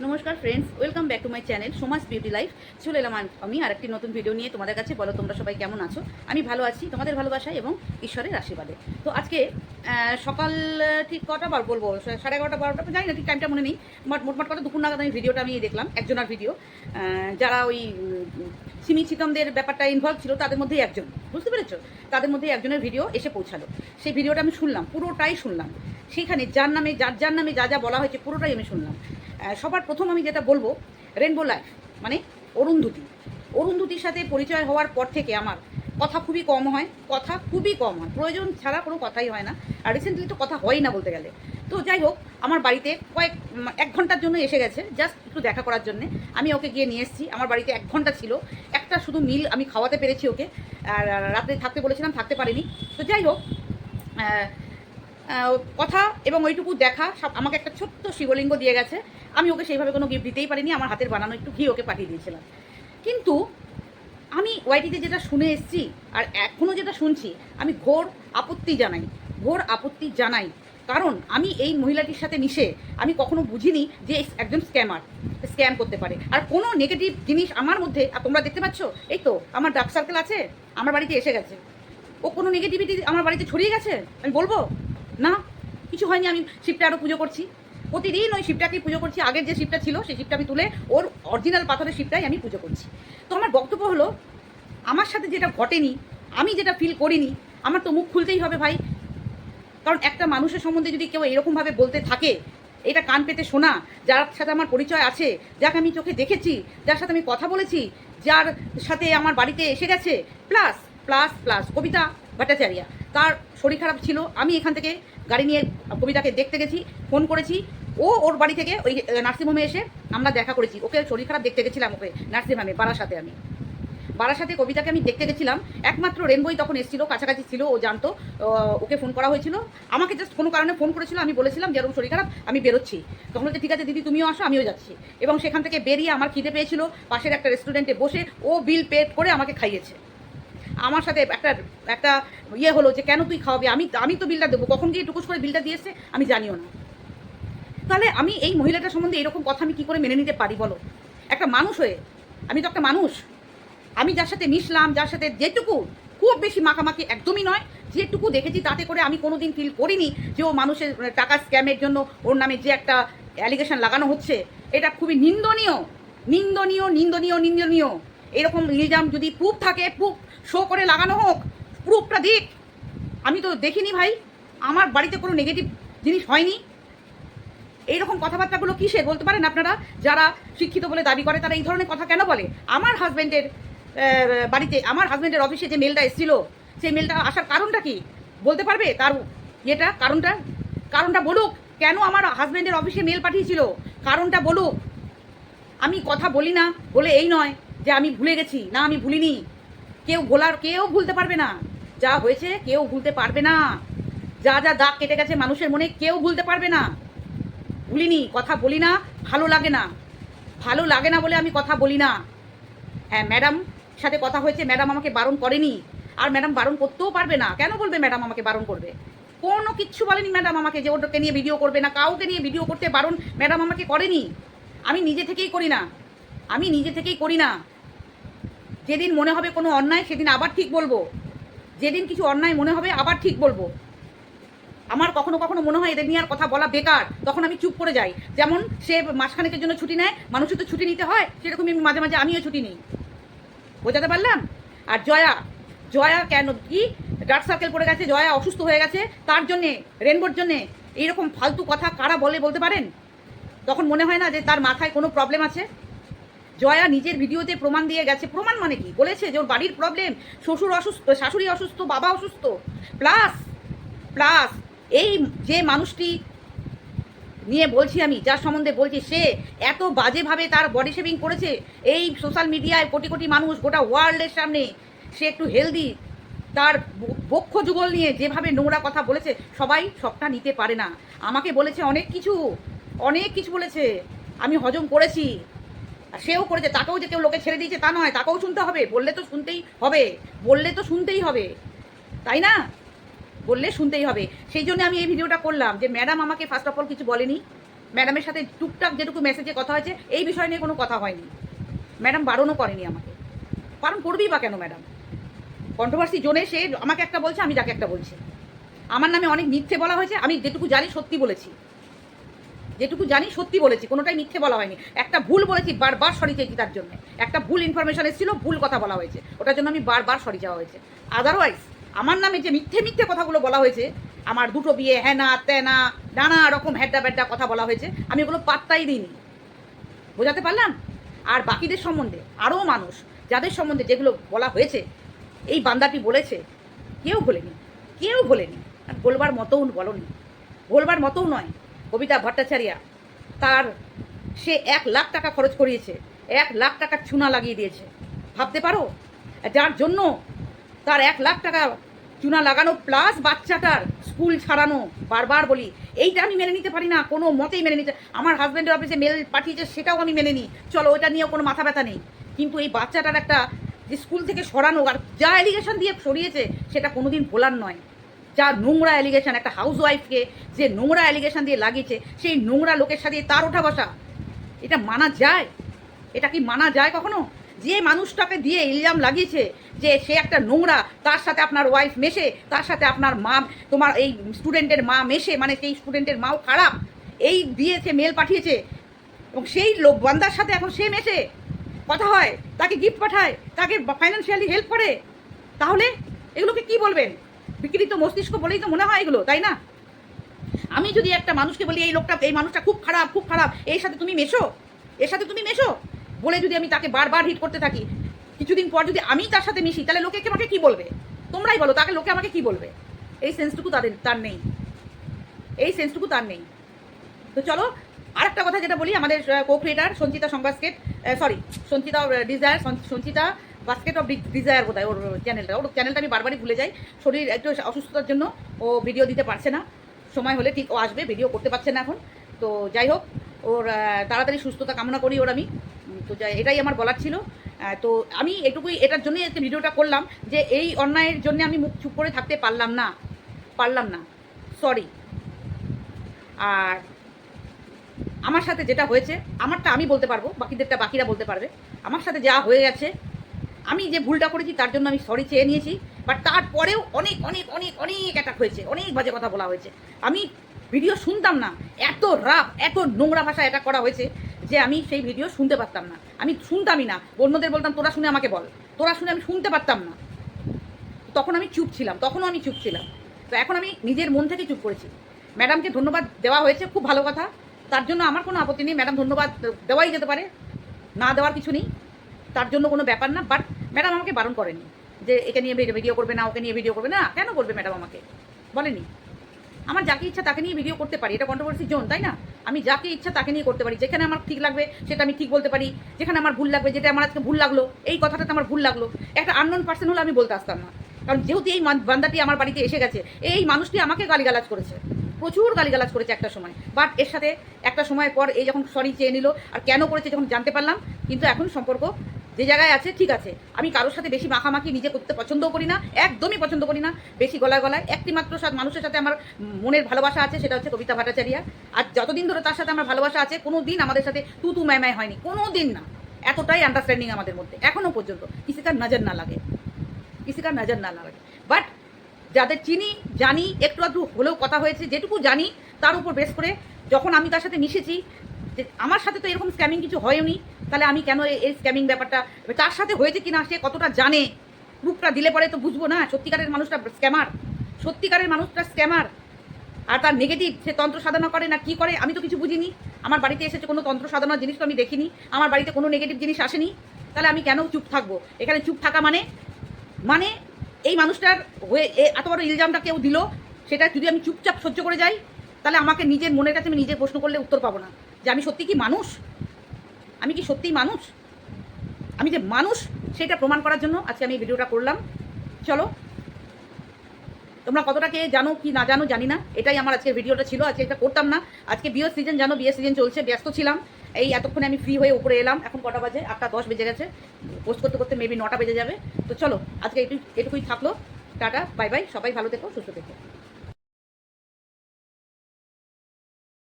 নমস্কার friends welcome back to my channel Samaj beauty life চলে এলাম আম- আরেকটি নতুন ভিডিও নিয়ে। তোমাদের কাছে বলো, তোমরা সবাই কেমন আছো? আমি ভালো আছি, তোমাদের ভালোবাসায় এবং ঈশ্বরের আশীর্বাদে। তো আজকে সকাল ঠিক কটা বার বলব? সাড়ে এগারোটা, বারোটা, জানি না, ঠিক টাইমটা মনে নেই। মোট মোটমাট কথা দুপুর নাগাদ আমি ভিডিওটা আমি দেখলাম, একজনের ভিডিও যারা ওই সিমি চিকমদের ব্যাপারটা ইনভলভ ছিল, তাদের মধ্যেই একজন। বুঝতে পেরেছ? তাদের মধ্যে একজনের ভিডিও এসে পৌঁছালো। সেই ভিডিওটা আমি শুনলাম, পুরোটাই শুনলাম। সেখানে যার নামে, যার যার নামে যা যা বলা হয়েছে, পুরোটাই আমি শুনলাম। সবার প্রথম আমি যেটা বলব রেনবো লাইফ মানে অরুন্ধতী অরুন্ধতির সাথে পরিচয় হওয়ার পর থেকে আমার কথা খুবই কম হয়, কথা খুবই কম হয়। প্রয়োজন ছাড়া কোনো কথাই হয় না, আর রিসেন্টলি তো কথা হয়ই না বলতে গেলে। তো যাই হোক, আমার বাড়িতে কয়েক এক ঘণ্টার জন্য এসে গেছে জাস্ট একটু দেখা করার জন্য। আমি ওকে গিয়ে নিয়ে এসেছি, আমার বাড়িতে এক ঘণ্টা ছিল। একটা শুধু মিল, আমি খাওয়াতে পেরেছি ওকে, আর রাত্রে থাকতে বলেছিলাম, থাকতে পারিনি। তো যাই হোক কথা এবং ওইটুকু দেখা, সব আমাকে একটা ছোট্ট শিবলিঙ্গ দিয়ে গেছে। আমি ওকে সেইভাবে কোনো গিফট দিতেই পারিনি, আমার হাতের বানানো একটু ঘি ওকে পাঠিয়ে দিয়েছিলাম। কিন্তু আমি ওয়াইটিতে যেটা শুনে এসছি আর এখনও যেটা শুনছি, আমি ঘোর আপত্তি জানাই, ঘোর আপত্তি জানাই। কারণ আমি এই মহিলাটির সাথে মিশে আমি কখনো বুঝিনি যে একজন স্ক্যামার স্ক্যাম করতে পারে। আর কোনো নেগেটিভ জিনিস আমার মধ্যে, আর তোমরা দেখতে পাচ্ছ? এই তো, আমার ডার্ক সার্কেল আছে, আমার বাড়িতে এসে গেছে। ও কোনো নেগেটিভিটি আমার বাড়িতে ছড়িয়ে গেছে? আমি বলব? না কিছু হয়নি, আমি শিবটা আরও পুজো করছি। প্রতিদিন ওই শিবটাকেই পুজো করছি। আগের যে শিবটা ছিল, সেই শিবটা আমি তুলে ওর অরিজিনাল পাথরের শিবটাই আমি পুজো করছি। তো আমার বক্তব্য হলো, আমার সাথে যেটা ঘটেনি, আমি যেটা ফিল করিনি, আমার তো মুখ খুলতেই হবে ভাই। কারণ একটা মানুষের সম্বন্ধে যদি কেউ এরকমভাবে বলতে থাকে, এটা কান পেতে শোনা, যার সাথে আমার পরিচয় আছে, যাকে আমি চোখে দেখেছি, যার সাথে আমি কথা বলেছি, যার সাথে আমার বাড়িতে এসে গেছে plus plus plus Kabita, Bhattacharya. তার শরীর খারাপ ছিল, আমি এখান থেকে গাড়ি নিয়ে কবিতাকে দেখতে গেছি, ফোন করেছি। ও ওর বাড়ি থেকে ওই নার্সিংহোমে এসে আমরা দেখা করেছি। ওকে শরীর খারাপ দেখতে গেছিলাম ওকে নার্সিংহোমে, বারাসাতে আমি। বারাসাতে কবিতাকে আমি দেখতে গেছিলাম। একমাত্র রেনবই তখন এসেছিল, কাছাকাছি ছিল, ও জানতো ওকে ফোন করা হয়েছিল। আমাকে জাস্ট কোনো কারণে ফোন করেছিল, আমি বলেছিলাম যে এরকম শরীর খারাপ, আমি বেরোচ্ছি। তখন বলছে, ঠিক আছে, দিদি, তুমিও আসো, আমিও যাচ্ছি। এবং সেখান থেকে বেরিয়ে আমার খিদে পেয়েছিল, পাশের একটা রেস্টুরেন্টে বসে ও বিল পে করে আমাকে খাইয়েছে। আমার সাথে একটা একটা ইয়ে হলো যে কেন তুই খাওয়াবি? আমি আমি তো বিলটা দেবো। কখন গিয়ে টুকুস করে বিলটা দিয়েছে আমি জানিও না। তাহলে আমি এই মহিলাটার সম্বন্ধে এরকম কথা আমি কী করে মেনে নিতে পারি বলো? একটা মানুষ হয়ে, আমি তো একটা মানুষ। আমি যার সাথে মিশলাম, যার সাথে যেটুকু, খুব বেশি মাখামাখি একদমই নয়, যেটুকু দেখেছি তাতে করে আমি কোনো দিন ফিল করিনি যে ও মানুষের টাকা স্ক্যামের জন্য ওর নামে যে একটা অ্যালিগেশন লাগানো হচ্ছে। এটা খুবই নিন্দনীয় নিন্দনীয় নিন্দনীয় নিন্দনীয়। এরকম ইলজাম যদি প্রুফ থাকে প্রুফ শো করে লাগানো হোক, প্রুফটা দিক। আমি তো দেখিনি ভাই, আমার বাড়িতে কোনো নেগেটিভ জিনিস হয়নি। এইরকম কথাবার্তাগুলো কিসের বলতে পারেন আপনারা? যারা শিক্ষিত বলে দাবি করে, তারা এই ধরনের কথা কেন বলে? আমার হাজব্যান্ডের বাড়িতে, আমার হাজব্যান্ডের অফিসে যে মেলটা এসেছিল, সেই মেলটা আসার কারণটা কি? বলতে পারবে? তার ইয়েটা, কারণটা? কারণটা বলুক। কেন আমার হাজব্যান্ডের অফিসে মেল পাঠিয়েছিল? কারণটা বলুক। আমি কথা বলি না বলে এই নয় যে আমি ভুলে গেছি। না, আমি ভুলিনি। কেউ ভোলার, কেউ ভুলতে পারবে না। যা হয়েছে কেউ ভুলতে পারবে না। যা যা দাগ কেটে গেছে মানুষের মনে কেউ ভুলতে পারবে না। ভুলিনি, কথা বলি না, ভালো লাগে না। ভালো লাগে না বলে আমি কথা বলি না। হ্যাঁ ম্যাডাম সাথে কথা হয়েছে, ম্যাডাম আমাকে বারণ করেনি। আর ম্যাডাম বারণ করতেও পারবে না। কেন বলবে ম্যাডাম আমাকে বারণ করবে? কোনো কিচ্ছু বলেনি ম্যাডাম আমাকে যে ওটাকে নিয়ে ভিডিও করবে না, কাউকে নিয়ে ভিডিও করতে বারণ ম্যাডাম আমাকে করেনি। আমি নিজে থেকেই করি না। আমি নিজে থেকেই করি না। যেদিন মনে হবে কোনো অন্যায়, সেদিন আবার ঠিক বলব। যেদিন কিছু অন্যায় মনে হবে, আবার ঠিক বলব। আমার কখনো কখনো মনে হয়, এদের নিয়ে আর কথা বলা বেকার। তখন আমি চুপ করে যাই। যেমন সে মাসখানেকের জন্য ছুটি নেয়, মানুষের তো ছুটি নিতে হয়, সেরকমই মাঝে মাঝে আমিও ছুটি নিই। বোঝাতে পারলাম? আর জয়া জয়া কেন, কি? ডার্ক সার্কেল পড়ে গেছে, জয়া অসুস্থ হয়ে গেছে, তার জন্যে রেনবোর জন্যে এইরকম ফালতু কথা কারা বলে বলতে পারেন? তখন মনে হয় না যে তার মাথায় কোনো প্রবলেম আছে। জয়া নিজের ভিডিওতে প্রমাণ দিয়ে গেছে। প্রমাণ মানে কি? বলেছে যে ওর বাড়ির প্রবলেম শ্বশুর অসুস্থ, শাশুড়ি অসুস্থ, বাবা অসুস্থ। প্লাস প্লাস এই যে মানুষটি নিয়ে বলছি আমি, যার সম্বন্ধে বলছি সে এত বাজেভাবে তার বডি শেভিং করেছে, এই সোশ্যাল মিডিয়ায় কোটি কোটি মানুষ গোটা ওয়ার্ল্ডের সামনে সে একটু হেলদি তার বক্ষ যুগল নিয়ে যেভাবে নোংরা কথা বলেছে, সবাই সবটা নিতে পারে না। আমাকে বলেছে অনেক কিছু অনেক কিছু বলেছে। আমি হজম করেছি। আর সেও করেছে, তাকেও যে কেউ লোকে ছেড়ে দিয়েছে তা নয়, তাকেও শুনতে হবে, বললে তো শুনতেই হবে, বললে তো শুনতেই হবে, তাই না? বললে শুনতেই হবে। সেই জন্য আমি এই ভিডিওটা করলাম যে ম্যাডাম আমাকে ফার্স্ট অফ অল কিছু বলেনি। ম্যাডামের সাথে টুকটাক যেটুকু মেসেজে কথা হয়েছে, এই বিষয় নিয়ে কোনো কথা হয়নি। ম্যাডাম বারণও করেনি আমাকে। বারণ করবেই বা কেন ম্যাডাম? কন্ট্রোভার্সি জোনে সে আমাকে একটা বলছে, আমি তাকে একটা বলছি। আমার নামে অনেক মিথ্যে বলা হয়েছে, আমি যেটুকু জানি সত্যি বলেছি। যেটুকু জানি, সত্যি বলেছি, কোনোটাই মিথ্যে বলা হয়নি। একটা ভুল বলেছি, বারবার সরি চেয়েছি তার জন্য। একটা ভুল ইনফরমেশন এসেছিল, ভুল কথা বলা হয়েছে। ওটার জন্য আমি বারবার সরি যাওয়া হয়েছে। আদারওয়াইজ আমার নামে যে মিথ্যে মিথ্যে কথাগুলো বলা হয়েছে, আমার দুটো বিয়ে হ্যানা ত্যানা নানা রকম হ্যাড্ডা ব্যাড্ডা কথা বলা হয়েছে, আমি ওগুলো পাত্তাই দিইনি। বোঝাতে পারলাম? আর বাকিদের সম্বন্ধে আরও মানুষ, যাদের সম্বন্ধে যেগুলো বলা হয়েছে, এই বান্দাটি বলেছে, কেউ ভোলেনি কেউ ভোলেনি। আর বলবার মতও বলনি। বলবার মতও নয়। কবিতা ভট্টাচার্যা, তার সে এক লাখ টাকা খরচ করিয়েছে, এক লাখ টাকার চুনা লাগিয়ে দিয়েছে। ভাবতে পারো? যার জন্য তার এক লাখ টাকা চুনা লাগানো প্লাস বাচ্চাটার স্কুল ছাড়ানো, বারবার বলি, এইটা আমি মেনে নিতে পারি না, কোনো মতেই মেনে নিতে আমার হাজব্যান্ডের অফিসে মেল পাঠিয়েছে, সেটাও আমি মেনে নিই। চলো ওটা নিয়েও কোনো মাথা ব্যথা নেই। কিন্তু এই বাচ্চাটার একটা যে স্কুল থেকে সরানো, আর যা এলিগেশন দিয়ে সরিয়েছে, সেটা কোনোদিন ভোলার নয়। যা নোংরা অ্যালিগেশন একটা হাউস ওয়াইফকে যে নোংরা অ্যালিগেশন দিয়ে লাগিয়েছে, সেই নোংরা লোকের সাথে তার ওঠা বসা। এটা মানা যায়? এটা কি মানা যায় কখনো? যে মানুষটাকে দিয়ে ইলজাম লাগিয়েছে যে সে একটা নোংরা, তার সাথে আপনার ওয়াইফ মেশে, তার সাথে আপনার মা, তোমার এই স্টুডেন্টের মা মেশে মানে সেই স্টুডেন্টের মাও খারাপ, এই দিয়েছে মেল পাঠিয়েছে। এবং সেই লোক, বান্দার সাথে এখন সে মেশে। কথা হয়, তাকে গিফট পাঠায়, তাকে ফাইন্যান্সিয়ালি হেল্প করে। তাহলে এগুলোকে কি বলবেন? বিকৃত মস্তিষ্ক বলেই তো মনে হয় এগুলো, তাই না? আমি যদি একটা মানুষকে বলি, এই লোকটা, এই মানুষটা খুব খারাপ খুব খারাপ, এর সাথে তুমি মেশো, এর সাথে তুমি মেশো, বলে যদি আমি তাকে বারবার হিট করতে থাকি, কিছুদিন পর যদি আমি তার সাথে মিশি, তাহলে লোকে আমাকে কি বলবে? তোমরাই বলো, তাকে লোকে আমাকে কি বলবে? এই সেন্সটুকু তাদের, তার নেই। এই সেন্সটুকু তার নেই। তো চলো আর একটা কথা যেটা বলি, আমাদের co creator Sanchita সংবাস্কেট sorry Sanchita desire Sanchita basket of desire বোধ ওর চ্যানেলটা ওর চ্যানেলটা আমি বারবারই ভুলে যাই। শরীর একটু অসুস্থতার জন্য ও ভিডিও দিতে পারছে না। সময় হলে ঠিক ও আসবে ভিডিও করতে পারছে না এখন। তো যাই হোক, ওর তাড়াতাড়ি সুস্থতা কামনা করি ওর আমি। তো যাই, এটাই আমার বলার ছিল। তো আমি এটুকুই, এটার জন্যই আজকে ভিডিওটা করলাম যে এই অন্যায়ের জন্য আমি মুখ চুপ করে থাকতে পারলাম না। পারলাম না। সরি আর আমার সাথে যেটা হয়েছে, আমারটা আমি বলতে পারব, বাকিদেরটা বাকিরা বলতে পারবে। আমার সাথে যা হয়ে গেছে আমি যে ভুলটা করেছি তার জন্য আমি সরি চেয়ে নিয়েছি বাট তারপরেও অনেক অনেক অনেক অনেক অ্যাটাক হয়েছে, অনেক বাজে কথা বলা হয়েছে। আমি ভিডিও শুনতাম না, এত রাপ এত নোংরা ভাষা অ্যাটাক করা হয়েছে যে আমি সেই ভিডিও শুনতে পারতাম না। আমি শুনতামই না, অন্যদের বলতাম, তোরা শুনে আমাকে বল। তোরা শুনে আমি শুনতে পারতাম না। তখন আমি চুপ ছিলাম, তখনও আমি চুপ ছিলাম। তো এখন আমি নিজের মন থেকে চুপ করেছি। ম্যাডামকে ধন্যবাদ দেওয়া হয়েছে, খুব ভালো কথা। তার জন্য আমার কোনো আপত্তি নেই ম্যাডাম ধন্যবাদ দেওয়াই যেতে পারে, না দেওয়ার কিছু নেই। তার জন্য কোনো ব্যাপার না বাট ম্যাডাম আমাকে বারণ করেনি যে একে নিয়ে ভিডিও করবে না, ওকে নিয়ে ভিডিও করবে না। কেন করবে ম্যাডাম আমাকে? বলেনি। আমার যাকে ইচ্ছা তাকে নিয়ে ভিডিও করতে পারি, এটা কন্ট্রোভার্সি জোন তাই না? আমি যাকে ইচ্ছা তাকে নিয়ে করতে পারি, যেখানে আমার ঠিক লাগবে সেটা আমি ঠিক বলতে পারি, যেখানে আমার ভুল লাগবে, যেটা আমার আজকে ভুল লাগল, এই কথাটাতে আমার ভুল লাগল। একটা আননোন পার্সন হলে আমি বলতে আসতাম না। কারণ যেহেতু এই বান্দাটি আমার বাড়িতে এসে গেছে, এই মানুষটি আমাকে গালিগালাজ করেছে। প্রচুর গালিগালাজ করেছে একটা সময়। বাট এর সাথে একটা সময় পর এই যখন সরি চেয়ে নিল, আর কেন করেছে যখন জানতে পারলাম, কিন্তু এখন সম্পর্ক যে জায়গায় আছে, ঠিক আছে। আমি কারোর সাথে বেশি মাখামাখি নিজে করতে পছন্দও করি না, একদমই পছন্দ করি না। বেশি গলায় গলায় একটি মাত্র সাথে মানুষের সাথে আমার মনের ভালোবাসা আছে, সেটা হচ্ছে কবিতা ভট্টাচার্যা আর যতদিন ধরে তার সাথে আমার ভালোবাসা আছে কোনো দিন আমাদের সাথে তু তু ম্যায় হয়নি কোনো দিন না। এতটাই আন্ডারস্ট্যান্ডিং আমাদের মধ্যে এখনও পর্যন্ত। কিসি কার নজর না লাগে। কিসি কার নজর না লাগে। বাট যাদের চিনি, জানি, একটু আধটু হলেও কথা হয়েছে, যেটুকু জানি, তার উপর বেশ করে যখন আমি তার সাথে মিশেছি যে আমার সাথে তো এরকম স্ক্যামিং কিছু হয়নি, তাহলে আমি কেন এই- স্ক্যামিং ব্যাপারটা তার সাথে হয়েছে কিনা সে কতটা জানে? প্রুফটা দিলে পরে তো বুঝব না, সত্যিকারের মানুষটা স্ক্যামার সত্যিকারের মানুষটা স্ক্যামার আর তার নেগেটিভ সে তন্ত্র সাধনা করে না, কি করে? আমি তো কিছু বুঝিনি। আমার বাড়িতে এসেছে কোনো তন্ত্র সাধনার জিনিস তো আমি দেখিনি। আমার বাড়িতে কোনো নেগেটিভ জিনিস আসেনি। তাহলে আমি কেন চুপ থাকব? এখানে চুপ থাকা মানে? মানে এই মানুষটার হয়ে এত বড় ইলজামটা কেউ দিল, সেটা যদি আমি চুপচাপ সহ্য করে যাই, তাহলে আমাকে নিজের মনের কাছে আমি নিজে প্রশ্ন করলে উত্তর পাবো না। যে আমি সত্যি কি মানুষ? আমি কি সত্যিই মানুষ? আমি যে মানুষ, সেটা প্রমাণ করার জন্য আজকে আমি ভিডিওটা করলাম। চলো, তোমরা কতটা কে জানো কি না জানো জানি না। এটাই আমার আজকের ভিডিওটা ছিল, আজকে এটা করতাম না। আজকে বিয়ের সিজন জানো বিয়ের সিজন চলছে, ব্যস্ত ছিলাম। এই এতক্ষণে আমি ফ্রি হয়ে উপরে এলাম। এখন কটা বাজে? আটটা দশ বেজে গেছে। পোস্ট করতে করতে মেবি নটা বেজে যাবে। তো চলো, আজকে এটুকুই এটুকুই থাকল। টাটা বাই বাই সবাই ভালো থেকো, সুস্থ থেকো।